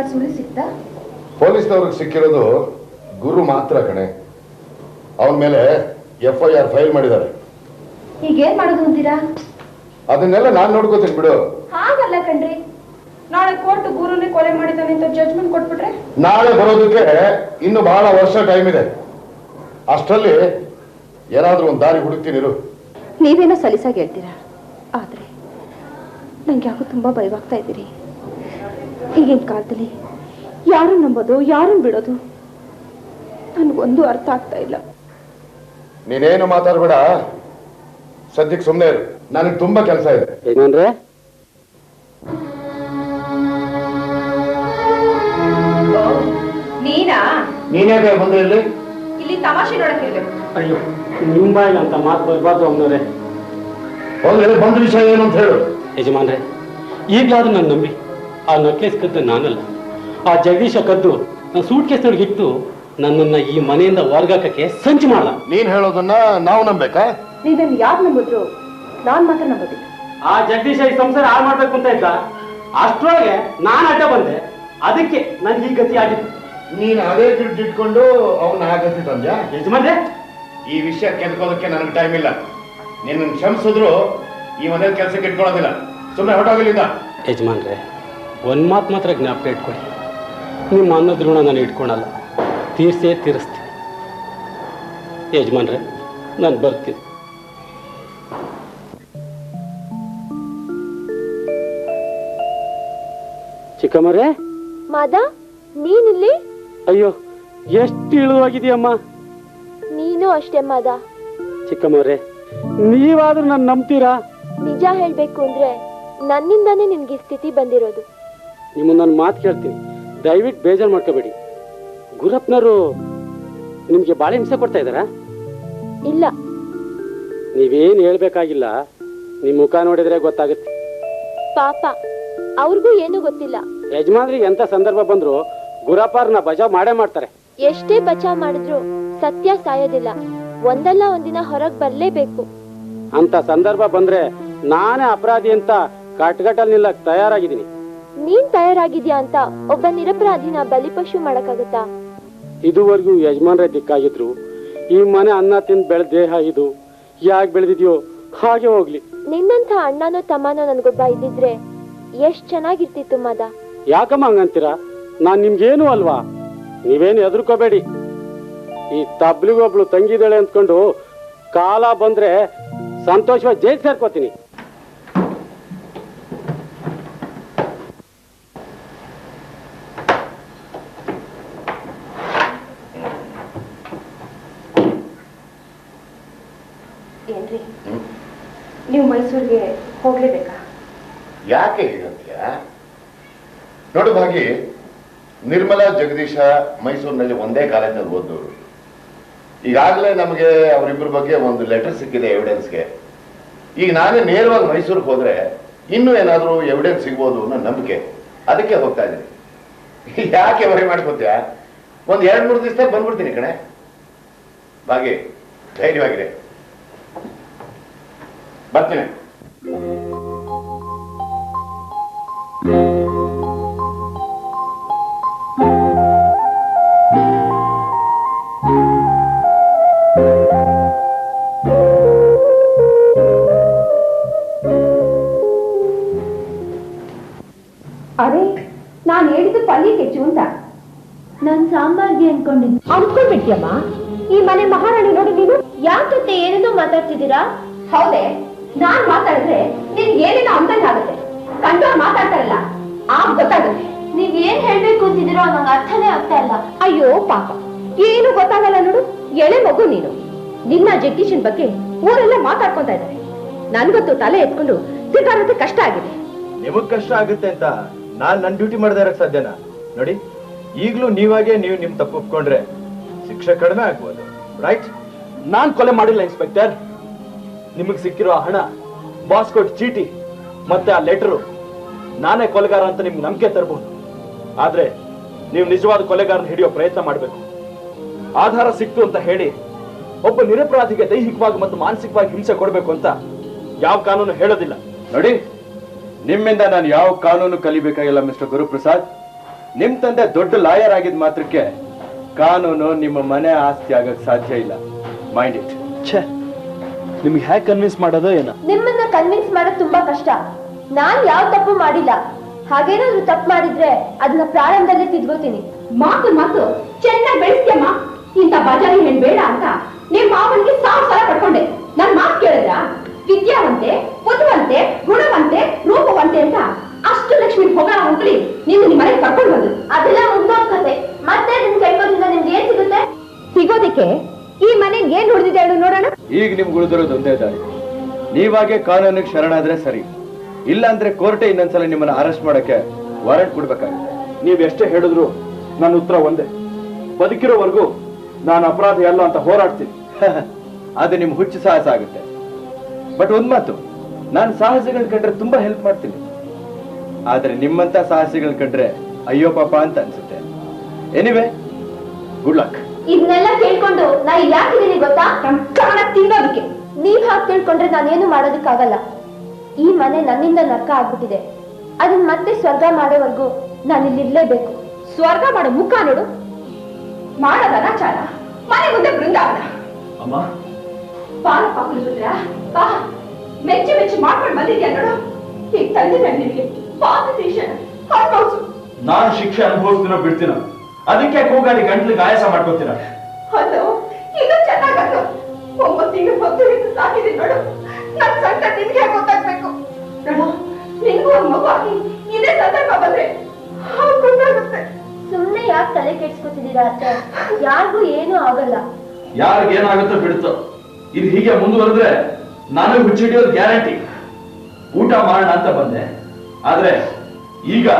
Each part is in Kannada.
ಏನಾದ್ರು ಸುಳ್ಳು ಸಿಕ್ತಾ? ಪೊಲೀಸ್ನವ್ರಿಗೆ ಸಿಕ್ಕಿರೋದು ಗುರು ಮಾತ್ರ ಕಣೆ. ಅವನ ಮೇಲೆ ಎಫ್ ಐ ಆರ್ ಫೈಲ್ ಮಾಡಿದ್ದಾರೆ. ಈಗ ಏನ್ ಮಾಡೋದು ಅಂತೀರಾ? ಅದನ್ನೆಲ್ಲ ನಾನು ನೋಡ್ಕೋತೀನಿ ಬಿಡು. ಹಾಗಲ್ಲ ಕಣ್ರಿ. ನಾಳೆ ಕೋರ್ಟ್ ಗುರುನೇ ಕೊಲೆ ಮಾಡಿದ್ದಾನೆ ಅಂತ ಜಜ್ಮೆಂಟ್ ಕೊಟ್ಬಿಟ್ರೆ? ನಾಳೆ ಬರೋದಕ್ಕೆ ಇನ್ನು ಬಹಳ ವರ್ಷ ಟೈಮ್ ಇದೆ. ಅಷ್ಟರಲ್ಲಿ ಏನಾದ್ರೂ ಒಂದು ದಾರಿ ಹುಡುಕ್ತೀನಿ ಇರು. ನೀವೇನೋ ಸಲೀಸಾಗಿ ಹೇಳ್ತೀರಾ? ಆದ್ರೆ ನಂಗೆ ಯಾಕೋ ತುಂಬಾ ಭಯವಾಗ್ತಾ ಇದ್ದೀರಿ. ಈಗಿನ ಕಾಲದಲ್ಲಿ ಯಾರು ನಂಬೋದು ಯಾರನ್ನ ಬಿಡೋದು? ನನಗೊಂದು ಅರ್ಥ ಆಗ್ತಾ ಇಲ್ಲ. ನೀನೇನು ಮಾತಾಡ್ಬೇಡ. ಸದ್ಯಕ್ಕೆ ಸುಮ್ಮನೆ ಇರು. ನನಗೆ ತುಂಬಾ ಕೆಲಸ ಇದೆ. ಏನಂದ್ರೆ ನೀನಾ? ನೀನೇ ಬಂದ್ರೆ ಇಲ್ಲಿ? ಇಲ್ಲಿ ತಮಾಷೆ ನೋಡಕ್ಕೆ ಇರ್ಬೇಕು ಅಯ್ಯೋ ನಿಮ್ಮ ಅಂತ ಮಾತು ಬರಬಾರ್ದು ಅವನವ್ರೆ ಹೋಗ್ಲಿ ಬಂದ ವಿಷಯ ಏನು ಅಂತ ಹೇಳು. ಯಜಮಾನ್ರೆ ಈಗಲಾದ್ರೂ ನನ್ನ ನಂಬಿ. ಆ ನಕ್ಲೆಸ್ ಕದ್ದು ನಾನಲ್ಲ. ಆ ಜಗದೀಶ ಕದ್ದು ನನ್ನ ಸೂಟ್ ಕೇಸ್ನೊಳಗೆ ಇಟ್ಟು ನನ್ನನ್ನ ಈ ಮನೆಯಿಂದ ಹೊರಗಾಕಕ್ಕೆ ಸಂಚು ಮಾಡ ನೀನ್ ಹೇಳೋದನ್ನ ನಾವು ನಂಬೇಕಾ? ನೀನ್ ಯಾರು ನಂಬಿದ್ರು? ನಾನ್ ಮಾತ್ರ ನಂಬೋದಿಲ್ಲ ಆ ಜಗದೀಶ ಈ ಸಂಸಾರ ಹಾಳು ಮಾಡ್ಬೇಕು ಅಂತ ಇದ್ದ? ಅಷ್ಟರೊಳಗೆ ನಾನು ಅಡ್ಡ ಬಂದೆ. ಅದಕ್ಕೆ ನನ್ಗೆ ಈ ಗತಿ ಆಗಿತ್ತು ನೀನ್ ಅದೇ ದುಡ್ಡು ಇಟ್ಕೊಂಡು ಅವನ್ನ ಆಗತ್ತಿ ತಂದ್ಯಾ? ಯಜಮಾನ್ರೆ! ಈ ವಿಷಯ ಕೆದ್ಕೋದಕ್ಕೆ ನನಗೆ ಟೈಮ್ ಇಲ್ಲ. ನಿನ್ನ ಕ್ಷಮಿಸಿದ್ರು ಈ ಮನೇಲಿ ಕೆಲಸಕ್ಕೆ ಇಟ್ಕೊಳ್ಳೋದಿಲ್ಲ. ಸುಮ್ಮನೆ ಹೊರಟೋಗಲಿಲ್ಲ ಯಜಮಾನ್ರೆ ಒಂದು ಮಾತು ಮಾತ್ರ ಜ್ಞಾಪಕ ಇಟ್ಕೊಳ್ಳಿ. ನಿಮ್ಮ ಅನ್ನದ ಋಣ ನಾನು ಇಟ್ಕೊಳಲ್ಲ. ತೀರ್ಸೇ ತೀರಿಸ್ತೀನಿ. ಯಜಮಾನ್ರೆ ನಾನು ಬರ್ತೀನಿ. ಚಿಕ್ಕಮ್ಮರೇ? ಮಾದ ನೀನಿಲ್ಲಿ? ಅಯ್ಯೋ ಎಷ್ಟು ಇಳುವಾಗಿದೆಯಮ್ಮ? ನೀನು ಅಷ್ಟೇ ಮಾದ. ಚಿಕ್ಕಮ್ಮರೇ ನೀವಾದ್ರೂ ನಾನು ನಂಬ್ತೀರಾ? ನಿಜ ಹೇಳ್ಬೇಕು ಅಂದ್ರೆ ನನ್ನಿಂದಾನೇ ನಿನ್ಗೆ ಸ್ಥಿತಿ ಬಂದಿರೋದು. ನಿಮ್ಮನ್ನ ನಾನು ಮಾತು ಕೇಳ್ತೀನಿ. ದಯವಿಟ್ಟು ಬೇಜಾರು ಮಾಡ್ಕೋಬೇಡಿ. ಗುರಪ್ಪನವರು ನಿಮಗೆ ಬಾಳೆ ಹಿಂಸೆ ಕೊಡ್ತಾ ಇದ್ದಾರಾ? ಇಲ್ಲ. ನೀವೇನು ಹೇಳಬೇಕಾಗಿಲ್ಲ. ನಿಮ್ಮ ಮುಖ ನೋಡಿದ್ರೆ ಗೊತ್ತಾಗುತ್ತೆ. ಪಾಪ ಅವ್ರಿಗೂ ಏನು ಗೊತ್ತಿಲ್ಲ. ಯಜಮಾನ್ರಿಗೆ ಎಂತ ಸಂದರ್ಭ ಬಂದ್ರು ಗುರಪ್ಪರ್ನ ಬಚಾವ್ ಮಾಡೇ ಮಾಡ್ತಾರೆ. ಎಷ್ಟೇ ಬಚಾವ್ ಮಾಡಿದ್ರು ಸತ್ಯ ಸಾಯೋದಿಲ್ಲ. ಒಂದಲ್ಲ ಒಂದಿನ ಹೊರಗ್ ಬರ್ಲೇಬೇಕು. ಅಂತ ಸಂದರ್ಭ ಬಂದ್ರೆ ನಾನೇ ಅಪರಾಧಿ ಅಂತ ಕಟ್ಗಟ್ಟಲ್ಲಿ ನಿಲ್ಲಕ್ ತಯಾರಾಗಿದ್ದೀನಿ. ನೀನ್ ತಯಾರಾಗಿದ್ಯಾ ಅಂತ ಒಬ್ಬ ನಿರಪರಾಧಿನ ಬಲಿಪಶು ಮಾಡಕ್ಕಾಗತ್ತಾ? ಇದುವರೆಗೂ ಯಜಮಾನ್ರ ದಿಕ್ಕಾಗಿದ್ರು. ಈ ಮನೆ ಅನ್ನ ತಿಂದು ಬೆಳೆದ ದೇಹ ಇದು. ಯಾಕ್ ಬೆಳೆದಿದ್ಯೋ ಹಾಗೆ ಹೋಗ್ಲಿ. ನಿನ್ನಂತ ಅಣ್ಣನೋ ತಮ್ಮನೋ ನನ್ಗೊಬ್ಬ ಇದ್ದಿದ್ರೆ ಎಷ್ಟ್ ಚೆನ್ನಾಗಿರ್ತಿತ್ತು ಮದ. ಯಾಕಮ್ಮ ಹಂಗಂತೀರಾ? ನಾನ್ ನಿಮ್ಗೇನು ಅಲ್ವಾ? ನೀವೇನು ಹೆದರ್ಕೋಬೇಡಿ. ಈ ತಬ್ಲಿಗೊಬ್ಳು ತಂಗಿದಾಳೆ ಅಂದ್ಕೊಂಡು ಕಾಲ ಬಂದ್ರೆ ಸಂತೋಷವಾಗಿ ಜೈಲ್ ಸೇರ್ಕೋತೀನಿ. ಏನ್ರಿ? ನೀವು ಮೈಸೂರಿಗೆ ಹೋಗ್ಲೇಬೇಕಾ? ಯಾಕೆ ಹೀಗಂತೀಯ? ನೋಡು ಭಾಗಿ ನಿರ್ಮಲಾ ಜಗದೀಶ ಮೈಸೂರಿನಲ್ಲಿ ಒಂದೇ ಕಾಲೇಜಲ್ಲಿ ಓದೋರು ಈಗಾಗಲೇ ನಮಗೆ ಅವರಿಬ್ಬರ ಬಗ್ಗೆ ಒಂದು ಲೆಟರ್ ಸಿಕ್ಕಿದೆ ಎವಿಡೆನ್ಸ್ಗೆ ಈಗ ನಾನೇ ನೇರವಾಗಿ ಮೈಸೂರಿಗೆ ಹೋದ್ರೆ ಇನ್ನೂ ಏನಾದರೂ ಎವಿಡೆನ್ಸ್ ಸಿಗ್ಬೋದು ಅನ್ನೋ ನಂಬಿಕೆ. ಅದಕ್ಕೆ ಹೋಗ್ತಾ ಇದ್ದೀನಿ. ಯಾಕೆ ವರಿ ಮಾಡ್ಕೋತೀಯ? ಒಂದು ಎರಡು ಮೂರು ದಿವಸ ಬಂದ್ಬಿಡ್ತೀನಿ ಕಣೆ. ಭಾಗಿ ಧೈರ್ಯವಾಗಿದೆ ಬರ್ತೀನಿ ನಿನ್ನ ಜಗದೀಶನ್ ಬಗ್ಗೆ ಊರೆಲ್ಲ ಮಾತಾಡ್ಕೊಂತ ಇದ್ದಾರೆ. ನನ್ಗೊತ್ತು ತಲೆ ಎತ್ಕೊಂಡು ತಿರ್ಗಾಡೋದು ಕಷ್ಟ ಆಗಿದೆ. ನಿಮಗ್ ಕಷ್ಟ ಆಗುತ್ತೆ ಅಂತ ನಾನ್ ನನ್ ಡ್ಯೂಟಿ ಮಾಡದೇ ಇರಕ್ ಸಾಧ್ಯನಾ? ನೋಡಿ, ಈಗ್ಲೂ ನೀವಾಗೆ ನೀವು ನಿಮ್ ತಪ್ಪು ಒಪ್ಕೊಂಡ್ರೆ ಶಿಕ್ಷೆ ಕಡಿಮೆ ಆಗ್ಬೋದು ರೈಟ್ ನಾನ್ ಕೊಲೆ ಮಾಡಿಲ್ಲ ಇನ್ಸ್ಪೆಕ್ಟರ್ ನಿಮಗ್ ಸಿಕ್ಕಿರೋ ಆ ಹಣ ಬಾಸ್ಕೋಟ್ ಚೀಟಿ, ಮತ್ತೆ ಆ ಲೆಟರು ನಾನೇ ಕೊಲೆಗಾರ ಅಂತ ನಿಮ್ಗೆ ನಂಬಿಕೆ ತರಬಹುದು ಆದ್ರೆ ನೀವು ನಿಜವಾದ ಕೊಲೆಗಾರನ ಹಿಡಿಯೋ ಪ್ರಯತ್ನ ಮಾಡಬೇಕು. ಆಧಾರ ಸಿಕ್ತು ಅಂತ ಹೇಳಿ ಒಬ್ಬ ನಿರಪರಾಧಿಗೆ ದೈಹಿಕವಾಗಿ ಮತ್ತು ಮಾನಸಿಕವಾಗಿ ಹಿಂಸೆ ಕೊಡಬೇಕು ಅಂತ ಯಾವ ಕಾನೂನು ಹೇಳೋದಿಲ್ಲ. ನೋಡಿ ನಿಮ್ಮಿಂದ ನಾನು ಯಾವ ಕಾನೂನು ಕಲಿಬೇಕಾಗಿಲ್ಲ ಮಿಸ್ಟರ್ ಗುರುಪ್ರಸಾದ್? ನಿಮ್ ತಂದೆ ದೊಡ್ಡ ಲಾಯರ್ ಆಗಿದ್ ಮಾತ್ರಕ್ಕೆ ಕಾನೂನು ನಿಮ್ಮ ಮನೆ ಆಸ್ತಿ ಆಗಕ್ ಸಾಧ್ಯ ಇಲ್ಲ. ಮೈಂಡ್ ಇಟ್ ಛೇ ನಿಮ್ಗೆ ಹೇಗೆ ಕನ್ವಿನ್ಸ್ ಮಾಡೋದೋ ಏನೋ? ನಿಮ್ಮನ್ನ ಕನ್ವಿನ್ಸ್ ಮಾಡೋದು ತುಂಬಾ ಕಷ್ಟ. ನಾನ್ ಯಾವ ತಪ್ಪು ಮಾಡಿಲ್ಲ. ಹಾಗೇನಾದ್ರೂ ತಪ್ಪು ಮಾಡಿದ್ರೆ ಅದನ್ನ ಪ್ರಾರಂಭದಲ್ಲಿ ತಿದ್ಕೋತೀನಿ. ಮಾತು ಮಾತು. ಚೆನ್ನಾಗಿ ಬೆಳೆಸ್ತೀಯಮ್ಮ. ಇಂಥ ಬಜಾರಿ ಹೆಣ್ ಬೇಡ ಅಂತ. ನಿಮ್ ಮಾವನಿಗೆ ಸಾವಿರ ಸಲ ಪಡ್ಕೊಂಡೆ. ನನ್ ಮಾತು ಕೇಳಿದ್ರ? ವಿದ್ಯಾವಂತೆ ಬುದ್ಧಿವಂತೆ ಗುಣವಂತೆ ರೂಪವಂತೆ ಅಂತ ಅಷ್ಟು ಲಕ್ಷ್ಮಿ ಹೋಗೋಣ ಹೋಗ್ಲಿ ನೀನು ನಿಮ್ಮ ಮನೆಗೆ ಕರ್ಕೊಂಡು ಬಂದು ಅದೆಲ್ಲ ಮುಗ್ದೋದ್ ಕತೆ. ಮತ್ತೆ ನಿಮ್ ಕೈಗೋದ್ರಿಂದ ನಿಮ್ಗೆ ಏನ್ ಸಿಗುತ್ತೆ? ಸಿಗೋದಿಕ್ಕೆ ಈ ಮನೆಗೆ ಏನ್ ಹೊಡೆದಿದೆ ಹೇಳು ನೋಡೋಣ. ಈಗ ನಿಮ್ಗೆ ಉಳಿದಿರೋದು ಒಂದೇ ದಾರಿ ನೀವಾಗೆ ಕಾನೂನಿಗೆ ಶರಣಾದ್ರೆ ಸರಿ. ಇಲ್ಲ ಅಂದ್ರೆ ಕೋರ್ಟೆ ಇನ್ನೊಂದ್ಸಲ ನಿಮ್ಮನ್ನ ಅರೆಸ್ಟ್ ಮಾಡಕ್ಕೆ ವಾರೆಂಟ್ ಕೊಡ್ಬೇಕಾಗುತ್ತೆ. ನೀವ್ ಎಷ್ಟೇ ಹೇಳಿದ್ರು ನನ್ನ ಉತ್ತರ ಒಂದೇ. ಬದುಕಿರೋವರೆಗೂ ನಾನು ಅಪರಾಧಿ ಅಲ್ಲ ಅಂತ ಹೋರಾಡ್ತೀನಿ. ಅದು ನಿಮ್ ಹುಚ್ಚು ಸಾಹಸ ಆಗುತ್ತೆ. ಬಟ್ ಒಂದ್ ಮಾತು, ನಾನು ಸಾಹಸಿಗಳ್ ಕಂಡ್ರೆ ತುಂಬಾ ಹೆಲ್ಪ್ ಮಾಡ್ತೀನಿ. ಆದ್ರೆ ನಿಮ್ಮಂತ ಸಾಹಸಿಗಳ್ ಕಂಡ್ರೆ ಅಯ್ಯೋ ಪಾಪ ಅಂತ ಅನ್ಸುತ್ತೆ. ಎನಿವೆ ಗುಡ್ ಲಕ್ ಇದನ್ನೆಲ್ಲ ಕೇಳ್ಕೊಂಡು ನಾ ಯಾಕಿದ್ದೀನಿ ಗೊತ್ತಾ? ತಿನ್ನೋದಕ್ಕೆ. ನೀವ್ ಹಾಗೆ ತಿಳ್ಕೊಂಡ್ರೆ ನಾನೇನು ಮಾಡೋದಕ್ಕಾಗಲ್ಲ. ಈ ಮನೆ ನನ್ನಿಂದ ನರ್ಕ ಆಗ್ಬಿಟ್ಟಿದೆ. ಅದನ್ನ ಮತ್ತೆ ಸ್ವರ್ಗ ಮಾಡೋವರೆಗೂ ನಾನು ಇಲ್ಲಿರ್ಲೇಬೇಕು ಸ್ವರ್ಗ ಮಾಡೋ ಮುಖ ನೋಡು. ಮಾಡೋದ ಅನಾಚಾರ. ಮನೆ ಮುಂದೆ ಬೃಂದಾವನ. ಅಮ್ಮ? ಬಾರಪ್ಪ ಕುಲಪುತ್ರ ಬಾ ಮೆಚ್ಚಿ ಮೆಚ್ಚಿ ಮಾಡ್ಕೊಂಡು ಬಂದಿದ್ಯಾ ನೋಡು. ಈಗ ತಂದಿದ್ದೆ ನಿನಗೆ ನಾನು ಶಿಕ್ಷೆ ಅನುಭವಿಸ್ತೀನ ಬಿಡ್ತೀನ? ಅದಕ್ಕೆ ಕೂಗಾಡಿ ಗಂಟ್ಲಿಗೆ ಗಾಯಸ ಮಾಡ್ಕೋತೀರ? ಹಲೋ ಇದು ಚೆನ್ನಾಗಲ್ಲ. ಒಂಬತ್ತು ತಿಂಗಳು ಹೊತ್ತು ಹಿಡಿದು ಸಾಕಿದೆ ನೋಡು. ನನ್ ಸಂಕಟ ನಿನ್ಗೆ ಗೊತ್ತಾಗ್ಬೇಕು. ನೋಡು ನಿನ್ಗೂ ಒಂದು ಮಗು ಆಗಿ ಇದೇ ಸಂದರ್ಭ ಬಂದ್ರೆ ಗೊತ್ತಾಗುತ್ತೆ. ಸುಮ್ನೆ ಯಾಕೆ ತಲೆ ಕೆಡ್ಸ್ಕೊತಿದ್ದೀರಾ ಅತ್ತೆ? ಯಾರಿಗೂ ಏನೂ ಆಗಲ್ಲ. ಏನಾಗುತ್ತೋ ಬಿಡುತ್ತೋ. ಇದು ಹೀಗೆ ಮುಂದುವರೆದ್ರೆ ನಾನು ಹುಚ್ಚಿಡಿಯೋದು ಗ್ಯಾರಂಟಿ. ಊಟ ಮಾಡೋಣ ಅಂತ ಬಂದೆ. ಆದ್ರೆ ಈಗ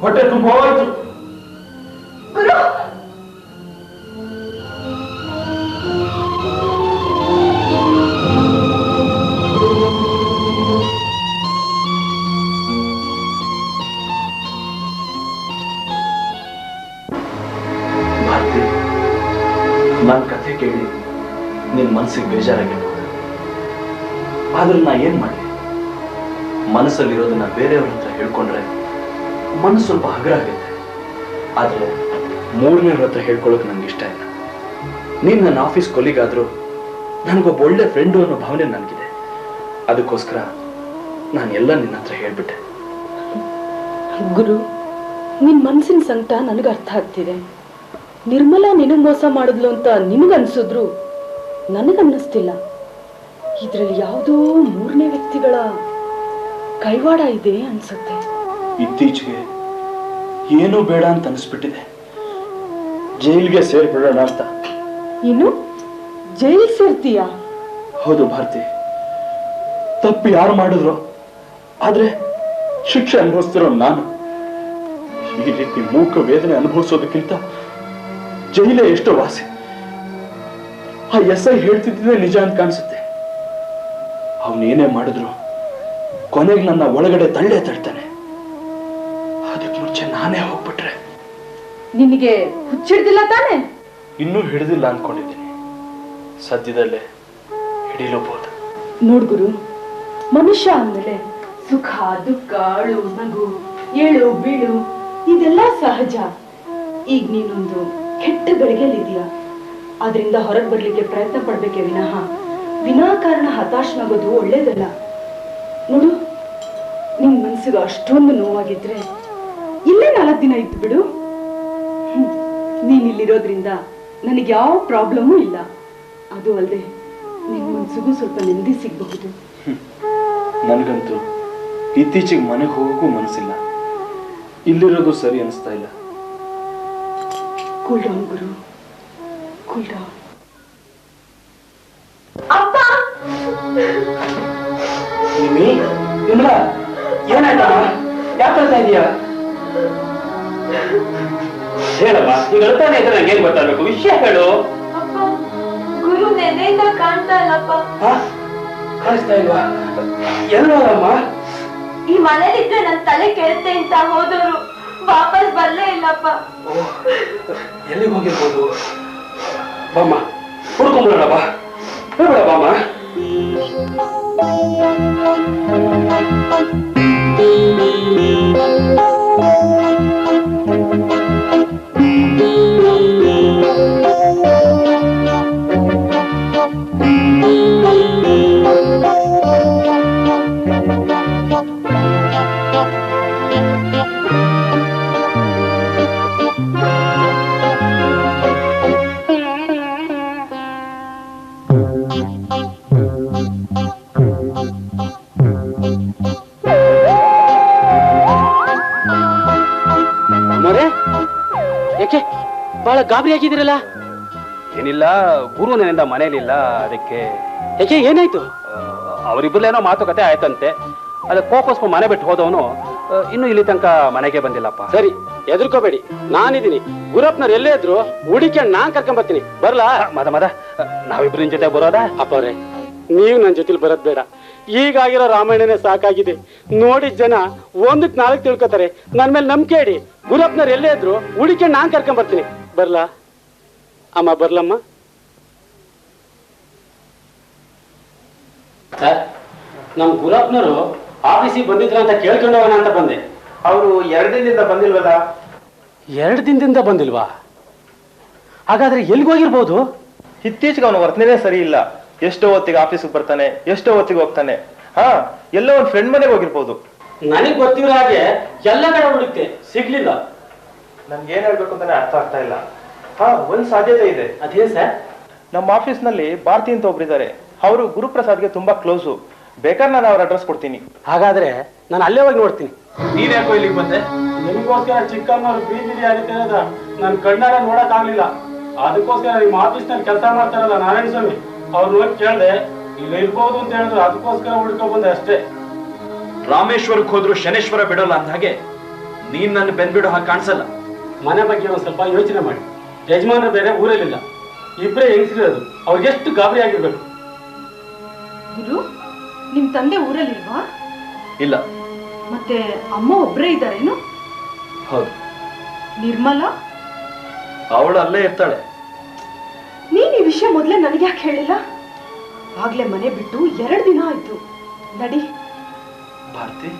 ಹೊಟ್ಟೆ ತುಂಬ ಹೋಯ್ತು. ನಿನ್ ಮನ್ಸಿಗೆ ಬೇಜಾರಾಗಿರ್ಬೋದು ಆದ್ರೆ ನಾ ಏನ್ ಮಾಡಲಿ? ಮನಸ್ಸಲ್ಲಿರೋದನ್ನ ಬೇರೆಯವ್ರ ಹತ್ರ ಹೇಳ್ಕೊಂಡ್ರೆ ಮನಸ್ಸು ಸ್ವಲ್ಪ ಆಗುತ್ತೆ ಆದ್ರೆ ಮೂರನೇವ್ರ ಹತ್ರ ಹೇಳ್ಕೊಳಕ್ ನಂಗೆ ಇಷ್ಟ ಇಲ್ಲ. ನೀನ್ ನನ್ನ ಆಫೀಸ್ ಕೊಲಿಗಾದ್ರೂ ನನಗೊಬ್ಬ ಒಳ್ಳೆ ಫ್ರೆಂಡು ಅನ್ನೋ ಭಾವನೆ ನನಗಿದೆ. ಅದಕ್ಕೋಸ್ಕರ ನಾನು ಎಲ್ಲ ನಿನ್ನ ಹತ್ರ ಹೇಳ್ಬಿಟ್ಟೆ. ಗುರು, ನಿನ್ ಮನ್ಸಿನ ಸಂಕಟ ನನಗೆ ಅರ್ಥ ಆಗ್ತಿದೆ. ನಿರ್ಮಲಾ ನಿನಗ್ ಮೋಸ ಮಾಡಿದ್ಲು ಅಂತ ನಿನಗನ್ಸಿದ್ರು ನನಗನ್ನಿಸ್ತಿಲ್ಲ ಇದರಲ್ಲಿ ಯಾವುದೋ ಮೂರನೇ ವ್ಯಕ್ತಿಗಳ ಕೈವಾಡ ಇದೆ ಅನ್ಸುತ್ತೆ. ಇತ್ತೀಚೆಗೆ ಏನೂ ಬೇಡ ಅಂತ ಅನಿಸ್ಬಿಟ್ಟಿದೆ. ಜೈಲ್ಗೆ ಸೇರ್ಬಿಡೋಣ ಅಂತ. ಇನ್ನು? ಜೈಲ್ ಸೇರ್ತೀಯಾ? ಹೌದು ಭಾರತಿ. ತಪ್ಪು ಯಾರು ಮಾಡಿದ್ರು? ಆದ್ರೆ ಶಿಕ್ಷೆ ಅನುಭವಿಸ್ತಿರೋ ನಾನು. ಈ ರೀತಿ ಮೂಕ ವೇದನೆ ಅನುಭವಿಸೋದಕ್ಕಿಂತ ಜೈಲೇ ಎಷ್ಟೋ ವಾಸಿ. ಆ ಎಸ್ ಐ ಹೇಳ್ತಿದ್ದೇ ನಿಜ ಅಂತ ಕಾಣಿಸುತ್ತೆ. ಅವನೇನೇ ಮಾಡಿದ್ರು ಕೊನೆಗೆ ನನ್ನ ಒಳಗಡೆ ತಳ್ಳೆ ತಳ್ತಾನೆ. ಅದಕ್ಕೆ ಮುಂಚೆ ನಾನೇ ಹೋಗ್ಬಿಟ್ರೆ. ನಿನಗೆ ಹುಚ್ಚಿಡ್ದಿಲ್ಲ ತಾನೆ? ಇನ್ನೂ ಹಿಡಿದಿಲ್ಲ ಅನ್ಕೊಂಡಿದ್ದೀನಿ. ಸದ್ಯದಲ್ಲೇ ಹಿಡಿಲಬಹುದು ನೋಡ್ಗುರು ಮನುಷ್ಯ ಅಂದ್ಮೇಲೆ ಸುಖ ದುಃಖ ಅಳು ನಗು ಏಳು ಬೀಳು ಇದೆಲ್ಲ ಸಹಜ. ಈಗ ನೀನೊಂದು ಕೆಟ್ಟ ಗಳಿಗೆಯಲ್ಲಿದೀಯ ಅದರಿಂದ ಹೊರಗೆ ಬರಲಿಕ್ಕೆ ಪ್ರಯತ್ನ ಪಡ್ಬೇಕೆ ವಿನಃ. ವಿನಾಕಾರಣ ಹತಾಶನಾಗೋದು ಒಳ್ಳೇದಲ್ಲ. ನೋಡು ನಿನ್ ಮನ್ಸಿಗೆ ಅಷ್ಟೊಂದು ನೋವಾಗಿದ್ರೆ ಇಲ್ಲೇ ನಾಲ್ಕು ದಿನ ಇತ್ತು ಬಿಡು. ನೀನ್ ಇಲ್ಲಿರೋದ್ರಿಂದ ನನಗೆ ಯಾವ ಪ್ರಾಬ್ಲಮ್ಮೂ ಇಲ್ಲ. ಅದು ಅಲ್ಲದೆ ನಿನ್ ಮನ್ಸಿಗೂ ಸ್ವಲ್ಪ ನೆಮ್ಮದಿ ಸಿಗಬಹುದು. ನನಗಂತೂ ಇತ್ತೀಚೆಗೆ ಮನೆಗೆ ಹೋಗೋಕ್ಕೂ ಮನಸ್ಸಿಲ್ಲ ಇಲ್ಲಿರೋದು ಸರಿ ಅನಿಸ್ತಾ ಇಲ್ಲ. ಕೂಲ್ ಡೌನ್ ಗುರು. ಕೂಲ್ ಅಪ್ಪ! ನಿಮ್ಮಿ? ವಿಮಲಾ ಏನಾಯ್ತಮ್ಮ? ಯಾಕೆ ಹೇಳ್ತಾ ಇದೀಯ ಹೇಳಮ್ಮ ಈಗ ಹೇಳ್ತಾನೆ ಇದ್ರೆ ನಂಗೆ ಏನ್ ಗೊತ್ತಾಗ್ಬೇಕು? ವಿಷಯ ಹೇಳು. ಗುರು ನೆನೆಯಿಂದ ಕಾಣ್ತಾ ಇಲ್ಲಪ್ಪ. ಹಾ? ಕಾಣಿಸ್ತಾ ಇಲ್ವಾ? ಎಲ್ಲೋದಮ್ಮ ಈ ಮನೇಲಿದ್ರೆ ನನ್ ತಲೆ ಕೆಡುತ್ತೆ ಅಂತ ಹೋದವರು ವಾಪಸ್ ಬರ್ಲೇ ಇಲ್ಲಪ್ಪ. ಎಲ್ಲಿ ಹೋಗಿರ್ಬೋದು? பாமா கொடுக்க முடியலப்பா கூப்பிட பாமா Thank you. ಬಾಮ್ಮ ಬಹಳ ಗಾಬರಿ ಆಗಿದ್ದೀರಲ್ಲ? ಏನಿಲ್ಲ ಗುರು ನನ್ನಿಂದ ಮನೇಲಿಲ್ಲ ಅದಕ್ಕೆ ಯಾಕೆ ಏನಾಯ್ತು? ಅವರಿಬ್ಬರಲ್ಲೇನೋ ಮಾತುಕತೆ ಆಯ್ತಂತೆ. ಅದಕ್ಕೆ ಕೋಪಸ್ಪ ಮನೆ ಬಿಟ್ಟು ಹೋದವನು ಇನ್ನು ಇಲ್ಲಿ ತನಕ ಮನೆಗೆ ಬಂದಿಲ್ಲಪ್ಪ. ಸರಿ ಎದುರ್ಕೋಬೇಡಿ. ನಾನಿದ್ದೀನಿ. ಗುರಪ್ಪನವ್ರು ಎಲ್ಲೇ ಇದ್ರು ಹುಡಿಕೊಂಡು ನಾನ್ ಕರ್ಕೊಂಡ್ ಬರ್ತೀನಿ. ಬರ್ಲಾ? ಮದ ಮದ ನಾವಿಬ್ರ ಜೊತೆ ಬರೋದಾ? ಅಪ್ಪವ್ರೆ ನೀವು ನನ್ನ ಜೊತೆಲಿ ಬರೋದ್ ಬೇಡ. ಈಗಾಗಿರೋ ರಾಮಾಯಣನೇ ಸಾಕಾಗಿದೆ. ನೋಡಿ ಜನ ಒಂದಕ್ಕೆ ನಾಲ್ಕು ತಿಳ್ಕೊತಾರೆ. ನನ್ನ ಮೇಲೆ ನಂಬಿಕೆ ಇಡಿ. ಗುರಪ್ಪನವ್ರು ಎಲ್ಲೇ ಇದ್ರು ಹುಡುಕೊಂಡು ನಾನ್ ಕರ್ಕೊಂಡ್ ಬರ್ತೀನಿ ಬರ್ಲಾ? ಅಮ್ಮ ಬರ್ಲಮ್ಮ? ಸರ್ ನಮ್ಮ ಗುರಪ್ಪನವರು ಆಫೀಸಿಗೆ ಬಂದಿದ್ರ ಅಂತ ಕೇಳ್ಕೊಂಡವನ ಅಂತ ಬಂದೆ. ಅವರು ಎರಡು ದಿನದಿಂದ ಬಂದಿಲ್ವಲ್ಲ? ಎರಡು ದಿನದಿಂದ ಬಂದಿಲ್ವಾ? ಹಾಗಾದ್ರೆ ಎಲ್ಲಿಗೋಗಿರ್ಬೋದು? ಇತ್ತೀಚೆಗೆ ಅವನ ವರ್ತನೆ ಸರಿ ಇಲ್ಲ. ಎಷ್ಟೋ ಹೊತ್ತಿಗೆ ಆಫೀಸಿಗೆ ಬರ್ತಾನೆ ಎಷ್ಟೋ ಹೊತ್ತಿಗೆ ಹೋಗ್ತಾನೆ. ಹಾ ಎಲ್ಲೋ ಒಂದ್ ಫ್ರೆಂಡ್ ಮನೆಗೆ ಹೋಗಿರ್ಬೋದು. ನನಗ್ ಗೊತ್ತಿರೋ ಹಾಗೆ ಎಲ್ಲ ಕಡೆ ಹುಡುಕ್ತೆ ಸಿಗ್ಲಿಲ್ಲ. ನನ್ಗೆ ಏನ್ ಹೇಳ್ಬೇಕು ಅಂತಾನೆ ಅರ್ಥ ಆಗ್ತಾ ಇಲ್ಲ. ಹಾ ಒಂದ್ ಸಾಧ್ಯತೆ ಇದೆ. ಅದೇ ಸರ್. ನಮ್ಮ ಆಫೀಸ್ನಲ್ಲಿ ಭಾರತಿ ಅಂತ ಒಬ್ರಿದ್ದಾರೆ ಅವರು ಗುರುಪ್ರಸಾದ್ಗೆ ತುಂಬಾ ಕ್ಲೋಸು ಬೇಕಾದ್ರೆ ನಾನು ಅವ್ರ ಅಡ್ರೆಸ್ ಕೊಡ್ತೀನಿ. ಹಾಗಾದ್ರೆ ನಾನು ಅಲ್ಲೇ ಹೋಗಿ ನೋಡ್ತೀನಿ. ನೀನ್ ಯಾಕೋ ಇಲ್ಲಿಗೆ ಬಂದೆ? ನಿಮಗೋಸ್ಕರ ಚಿಕ್ಕಮ್ಮನವ್ರು ಬೀದಿಲಿ ಅರಿತಿರೋದ ನನ್ ಕಣ್ಣಾರ ನೋಡಕ್ ಆಗ್ಲಿಲ್ಲ ಅದಕ್ಕೋಸ್ಕರ ನಿಮ್ ಆಫೀಸ್ನಲ್ಲಿ ಕೆಲಸ ಮಾಡ್ತಾರಲ್ಲ ನಾರಾಯಣ ಸ್ವಾಮಿ ಅವ್ರು ಹೋಗಿ ಕೇಳ್ದೆ ಇಲ್ಲಿ ಇರ್ಬೋದು ಅಂತ ಹೇಳಿದ್ರು ಅದಕ್ಕೋಸ್ಕರ ಹುಡ್ಕೊ ಬಂದೆ ಅಷ್ಟೇ. ರಾಮೇಶ್ವರಕ್ಕೆ ಹೋದ್ರು ಶನೇಶ್ವರ ಬಿಡೋಲ್ಲ ಅಂದ ಹಾಗೆ ನೀನ್ ನನ್ನ ಬೆಂದ್ಬಿಡೋ ಹಾಗೆ ಕಾಣಿಸಲ್ಲ. ಮನೆ ಬಗ್ಗೆ ಒಂದ್ ಸ್ವಲ್ಪ ಯೋಚನೆ ಮಾಡಿ. ಯಜಮಾನ ಬೇರೆ ಊರಲ್ಲಿಲ್ಲ. ಇಬ್ಬರೇ ಹೆಂಗಸಿರೋದು ಅವ್ರಿಗೆ ಎಷ್ಟು ಗಾಬರಿ ಆಗಿರ್ಬೇಕು. ಗುರು ನಿಮ್ ತಂದೆ ಊರಲ್ಲಿಲ್ವಾ? ಇಲ್ಲ. ಮತ್ತೆ ಅಮ್ಮ ಒಬ್ರೇ ಇದ್ದಾರೇನು? ಹೌದು. ನಿರ್ಮಲಾ? ಅವಳು ಅಲ್ಲೇ ಇರ್ತಾಳೆ. ವಿಷಯ ಮೊದಲೇ ನನಗೆ ಯಾಕೆ ಹೇಳಿಲ್ಲ? ಆಗ್ಲೇ ಮನೆ ಬಿಟ್ಟು ಎರಡು ದಿನ ಆಯ್ತು. ನಡಿ. ಭಾರತಿ?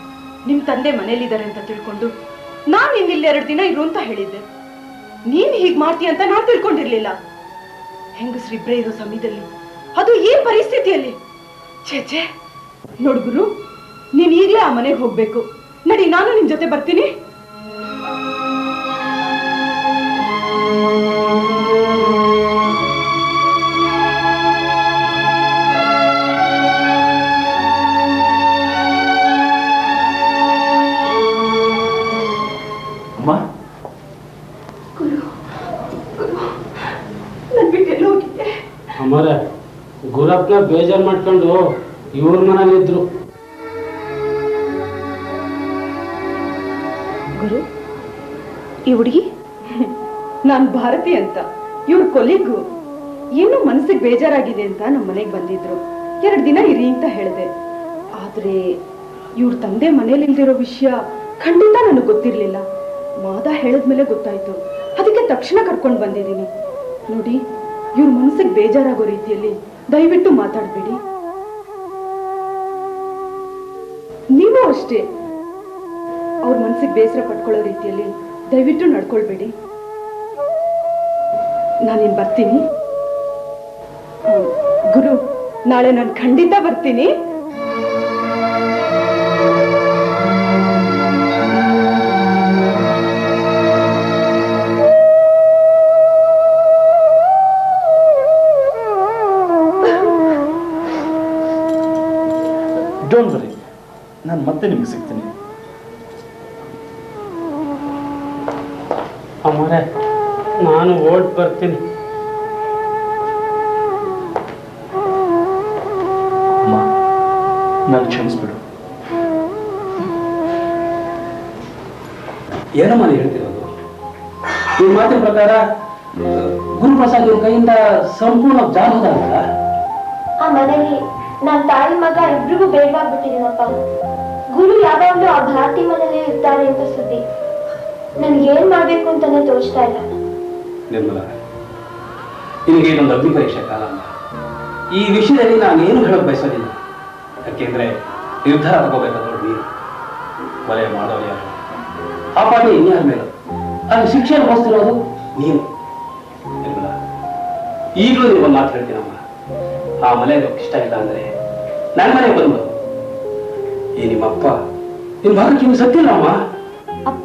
ನಿಮ್ ತಂದೆ ಮನೇಲಿದ್ದಾರೆ ಅಂತ ತಿಳ್ಕೊಂಡು ನಾನ್ ಇನ್ನಿಲ್ಲಿ ಎರಡು ದಿನ ಇರು ಅಂತ ಹೇಳಿದ್ದೆ. ನೀನ್ ಹೀಗ್ ಮಾಡ್ತೀಯ ಅಂತ ನಾನ್ ತಿಳ್ಕೊಂಡಿರ್ಲಿಲ್ಲ. ಹೆಂಗಸ್ರಿಬ್ರೆ ಇರೋ ಸಮಯದಲ್ಲಿ ಅದು ಏನ್ ಪರಿಸ್ಥಿತಿಯಲ್ಲಿ? ಛೇ ಛೇ. ನೋಡು ಗುರು ನೀನ್ ಈಗ್ಲೇ ಆ ಮನೆಗೆ ಹೋಗ್ಬೇಕು. ನಡಿ ನಾನು ನಿಮ್ ಜೊತೆ ಬರ್ತೀನಿ. ಅಮ್ಮ? ಗುರು ನಾನು ಹೋಗಿದ್ದೆ ಅಮ್ಮರ ಗುರಪ್ಪನ ಬೇಜಾರ್ ಮಾಡ್ಕೊಂಡು ಇವ್ರ ಮನೇಲಿದ್ರು ಗುರು ಈ ಹುಡುಗಿ? ನಾನು ಭಾರತಿ ಅಂತ. ಇವ್ರ ಕೊಲಿಗು. ಏನೋ ಮನಸ್ಸಿಗೆ ಬೇಜಾರಾಗಿದೆ ಅಂತ ನಮ್ಮ ಮನೆಗೆ ಬಂದಿದ್ರು. ಎರಡು ದಿನ ಇರಿ ಅಂತ ಹೇಳಿದೆ. ಆದರೆ ಇವ್ರ ತಂದೆ ಮನೇಲಿ ಇಲ್ದಿರೋ ವಿಷಯ ಖಂಡಿತ ನನಗೆ ಗೊತ್ತಿರ್ಲಿಲ್ಲ. ಮಾದ ಹೇಳಿದ್ಮೇಲೆ ಗೊತ್ತಾಯ್ತು. ಅದಕ್ಕೆ ತಕ್ಷಣ ಕರ್ಕೊಂಡು ಬಂದಿದ್ದೀನಿ. ನೋಡಿ, ಇವ್ರ ಮನಸ್ಸಿಗೆ ಬೇಜಾರಾಗೋ ರೀತಿಯಲ್ಲಿ ದಯವಿಟ್ಟು ಮಾತಾಡ್ಬೇಡಿ. ನೀವು ಅಷ್ಟೇ. ಅವ್ರ ಮನಸ್ಸಿಗೆ ಬೇಸರ ಪಟ್ಕೊಳ್ಳೋ ರೀತಿಯಲ್ಲಿ ದಯವಿಟ್ಟು ನಡ್ಕೊಳ್ಬೇಡಿ. ನಾನಿನ್ ಬರ್ತೀನಿ. ಗುರು, ನಾಳೆ ನಾನು ಖಂಡಿತ ಬರ್ತೀನಿ. ಅಮ್ಮರೇ ನಾನು ಓಟ್ ಬರ್ತೀನಿ. ನಾನು ಕ್ಷಮಿಸ್ಬಿಡು. ಏನಮ್ಮ ನೀವು ಹೇಳ್ತಿರೋದು? ಈ ಮಾತಿನ ಪ್ರಕಾರ ಗುರುಪ್ರಸಾದ್ ಇವ್ರ ಕೈಯಿಂದ ಸಂಪೂರ್ಣ ಜಾಗದ ಅಂತ ಆ ಮನೆಯಲ್ಲಿ ನಾನ್ ತಾಯಿ ಮಗ ಇಬ್ರಿಗೂ ಬೇಡವಾಗ್ಬಿಟ್ಟಿದ್ದೀನಪ್ಪ ಗುರು ಯಾವಾಗ್ಲೂ ಆ ಭಾರತಿ ಮನೆಯಲ್ಲಿ ಇರ್ತಾರೆ ಅಂತ ಸುದ್ದಿ. ನನ್ಗೆ ಏನ್ ಮಾಡ್ಬೇಕು ಅಂತಾನೆ ತೋಚ್ತಾ ಇಲ್ಲ. ನಿರ್ಮಲ ನಿನಗೆ ಇದೊಂದು ಅಗ್ನಿ ಪರೀಕ್ಷೆ ಕಾಲ ಅಲ್ಲ. ಈ ವಿಷಯದಲ್ಲಿ ನಾನೇನು ಹೇಳಕ್ ಬಯಸೋದಿಲ್ಲ. ಯಾಕೆಂದ್ರೆ ನಿರ್ಧಾರ ತಗೋಬೇಕಾದವ್ರು ನೀನು ಕೊಲೆ ಮಾಡೋರು ಯಾರು? ಆ ಪಾಠ ಇನ್ಯಾರ ಮೇಲೆ? ಅದು ಶಿಕ್ಷೆ ಅನುಭವಿಸ್ತಿರೋದು ನೀನು. ನಿರ್ಮಲ ಈಗಲೂ ನೀವು ಒಂದು ಮಾತು ಹೇಳ್ತೀನಮ್ಮ ಆ ಮನೆ ಇಷ್ಟ ಇಲ್ಲ ಅಂದ್ರೆ ನನ್ನ ಮನೆಗೆ ಬಂದು ಈ ನಿಮ್ಮಪ್ಪ ನಿಮ್ಮ ಭಾಗಕ್ಕೆ ನೀವು ಸತ್ತಿಲ್ಲಮ್ಮ ಅಪ್ಪ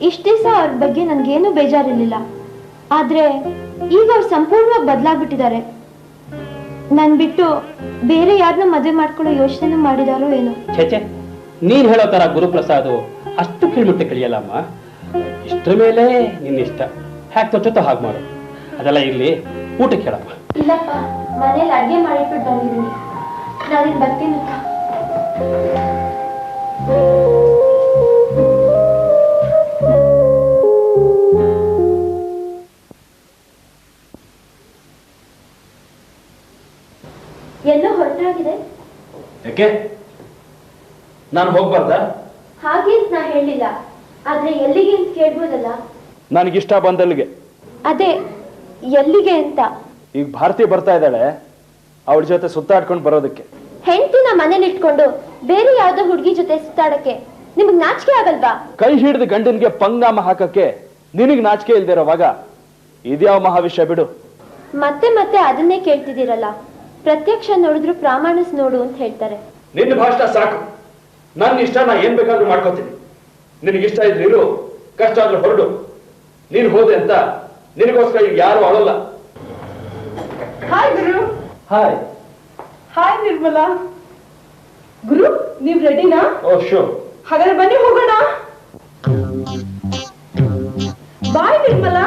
ಇಷ್ಟ ದಿವಸ ಅವ್ರ ಬಗ್ಗೆ ನನ್ಗೇನು ಬೇಜಾರಿರ್ಲಿಲ್ಲ. ಆದ್ರೆ ಈಗ ಅವ್ರು ಸಂಪೂರ್ಣವಾಗಿ ಬದಲಾಗ್ಬಿಟ್ಟಿದ್ದಾರೆ. ನನ್ ಬಿಟ್ಟು ಬೇರೆ ಯಾರನ್ನ ಮದುವೆ ಮಾಡ್ಕೊಳ್ಳೋ ಯೋಚನೆ ಮಾಡಿದಾರೋ ಏನೋ. ಛೇಚೆ ನೀನ್ ಹೇಳೋ ತರ ಗುರುಪ್ರಸಾದ್ ಅಷ್ಟು ಕೀಳ್ಮಟ್ಟ ಕಳಿಯಲ್ಲಮ್ಮ ಇಷ್ಟ್ರ ಮೇಲೆ ನಿನ್ನ ಇಷ್ಟ. ಹ್ಯಾಕ್ ಹಾಗೆ ಮಾಡು. ಅದೆಲ್ಲ ಇಲ್ಲಿ ಊಟಕ್ಕೆ ಹೇಳಪ್ಪ. ಇಲ್ಲಪ್ಪ ಮನೇಲಿ ಅಡ್ಗೆ ಮಾಡಿಬಿಟ್ಟು ಬಂದಿದ್ದೀನಿ. ನಾನಿನ್ ಬರ್ತೀನಿ ಯಾಕೆ ನಾನು ಹೋಗ್ಬಾರ್ದ? ಹಾಗೆ ನಾ ಹೇಳಿಲ್ಲ. ಆದ್ರೆ ಎಲ್ಲಿಗೆ ಅಂತ ಕೇಳ್ಬೋದಲ್ಲ? ನನಗಿಷ್ಟ ಬಂದಲ್ಲಿಗೆ. ಅದೇ ಎಲ್ಲಿಗೆ ಅಂತ. ಈಗ ಭಾರತಿ ಬರ್ತಾ ಇದ್ದಾಳೆ ಅವಳ ಜೊತೆ ಸುತ್ತಾಡ್ಕೊಂಡು ಬರೋದಕ್ಕೆ. ಹೆಂಡತಿನ ಮನೇಲಿ ಇಟ್ಕೊಂಡು ಬೇರೆ ಯಾವ್ದೋ ಹುಡುಗಿ ಜೊತೆ ಸುತ್ತಾಡಕ್ಕೆ. ನಿಮಗ್ ನಾಚಿಕೆ ಆಗಲ್ವಾ? ಕೈ ಹಿಡಿದು ಗಂಡನ್ಗೆ ಪಂಗಾಮ ಹಾಕಕ್ಕೆ ನಿನಗ್ ನಾಚಿಕೆ ಇಲ್ದಿರೋವಾಗ ಇದ್ಯಾವ ಮಹಾವಿಷ್ಯ ಬಿಡು. ಮತ್ತೆ ಮತ್ತೆ ಅದನ್ನೇ ಕೇಳ್ತಿದ್ದೀರಲ್ಲ. ಪ್ರತ್ಯಕ್ಷ ನೋಡಿದ್ರು ಪ್ರಾಮಾಣಿಸ್ ನೋಡು ಅಂತ ಹೇಳ್ತಾರೆ. ನಿನ್ನ ಭಾಷಣ ಸಾಕು. ನನ್ನ ಇಷ್ಟ ನಾ ಏನ್ ಬೇಕಾದ್ರೂ ಮಾಡ್ಕೋತೀನಿ. ನಿನಗೆ ಇಷ್ಟ ಇದ್ರೆ ಇರು ಕಷ್ಟ ಆದ್ರೂ ಹೊರಡು. ನೀನು ಹೋದೆ ಅಂತ ನಿನಗೋಸ್ಕರ ಈಗ ಯಾರು ಅಳಲ್ಲ ಹಾಯ್ ಗುರು. Hi hi Nirmala. ಗುರು ನೀವ್ ರೆಡಿನಾ? ಓ ಶೋ ಹಾಗಾದ್ರೆ ಬನ್ನಿ ಹೋಗೋಣ. ಬಾಯ್ ನಿರ್ಮಲಾ.